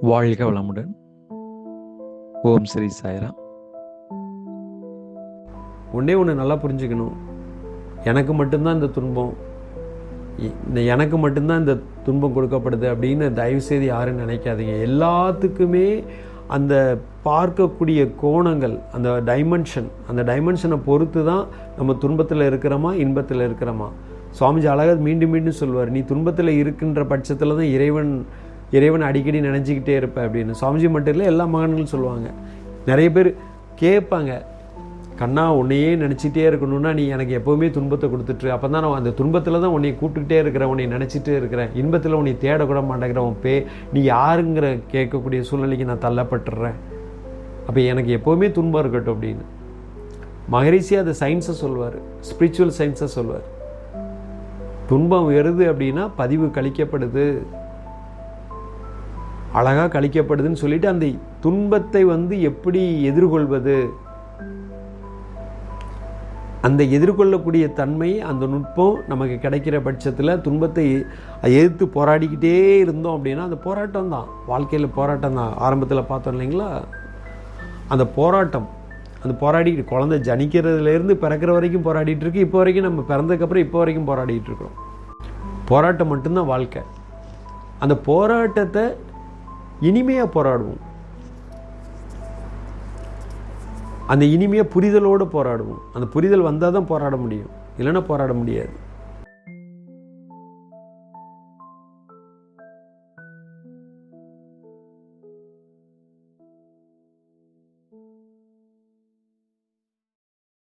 வாழ்க வளமுடன். ஓம் ஸ்ரீ சாய்ராம். ஒன்றே ஒன்று நல்லா புரிஞ்சுக்கணும். எனக்கு மட்டும்தான் இந்த துன்பம். இந்த எனக்கு மட்டும்தான் இந்த துன்பம் கொடுக்கப்படுது அப்படின்னு தயவு செய்து யாரும் நினைக்காதீங்க. எல்லாத்துக்குமே அந்த பார்க்கக்கூடிய கோணங்கள் அந்த டைமென்ஷன் அந்த டைமென்ஷனை பொறுத்து தான் நம்ம துன்பத்தில் இருக்கிறோமா இன்பத்தில் இருக்கிறோமா? சுவாமிஜி அழகாக மீண்டும் மீண்டும் சொல்லுவார் நீ துன்பத்தில் இருக்கின்ற பட்சத்தில் தான் இறைவன் இறைவன் அடிக்கடி நினைஞ்சிக்கிட்டே இருப்பேன் அப்படின்னு. சுவாமிஜி மட்டும் இல்லை எல்லா மகன்களும் சொல்லுவாங்க. நிறைய பேர் கேட்பாங்க. கண்ணா உன்னையே நினச்சிட்டே இருக்கணும்னா நீ எனக்கு எப்போவுமே துன்பத்தை கொடுத்துட்டு அப்போ தான் நான் அந்த துன்பத்தில் தான் உன்னை கூப்பிட்டுக்கிட்டே இருக்கிறேன் உன்னை நினச்சிட்டே இருக்கிறேன். இன்பத்தில் உன்னை தேடக்கூட மாட்டேங்கிறேன் உன் பே நீ யாருங்கிற கேட்கக்கூடிய சூழ்நிலைக்கு நான் தள்ளப்பட்டுறேன். அப்போ எனக்கு எப்போவுமே துன்பம் இருக்கட்டும் அப்படின்னு. மகரிஷி அதை சயின்ஸை சொல்வார். ஸ்பிரிச்சுவல் சயின்ஸை சொல்வார். துன்பம் வருது அப்படின்னா பதிவு கழிக்கப்படுது. அழகாக கழிக்கப்படுதுன்னு சொல்லிட்டு அந்த துன்பத்தை வந்து எப்படி எதிர்கொள்வது? அந்த எதிர்கொள்ளக்கூடிய தன்மை அந்த நுட்பம் நமக்கு கிடைக்கிற பட்சத்தில் துன்பத்தை எதிர்த்து போராடிக்கிட்டே இருந்தோம் அப்படின்னா அந்த போராட்டம் தான். வாழ்க்கையில் போராட்டம் தான். ஆரம்பத்தில் பார்த்தோம் இல்லைங்களா? அந்த போராட்டம் அந்த போராடிக்கிட்டு குழந்தை ஜனிக்கிறதுலேருந்து பிறக்கிற வரைக்கும் போராடிட்டு இருக்கு. இப்போ வரைக்கும் நம்ம பிறந்ததுக்கப்புறம் இப்போ வரைக்கும் போராடிட்டு இருக்கிறோம். போராட்டம் மட்டும்தான் வாழ்க்கை. அந்த போராட்டத்தை இனிமையாக போராடுவோம். அந்த இனிமையாக புரிதலோடு போராடுவோம். அந்த புரிதல் வந்தால் தான் போராட முடியும். இல்லைன்னா போராட முடியாது.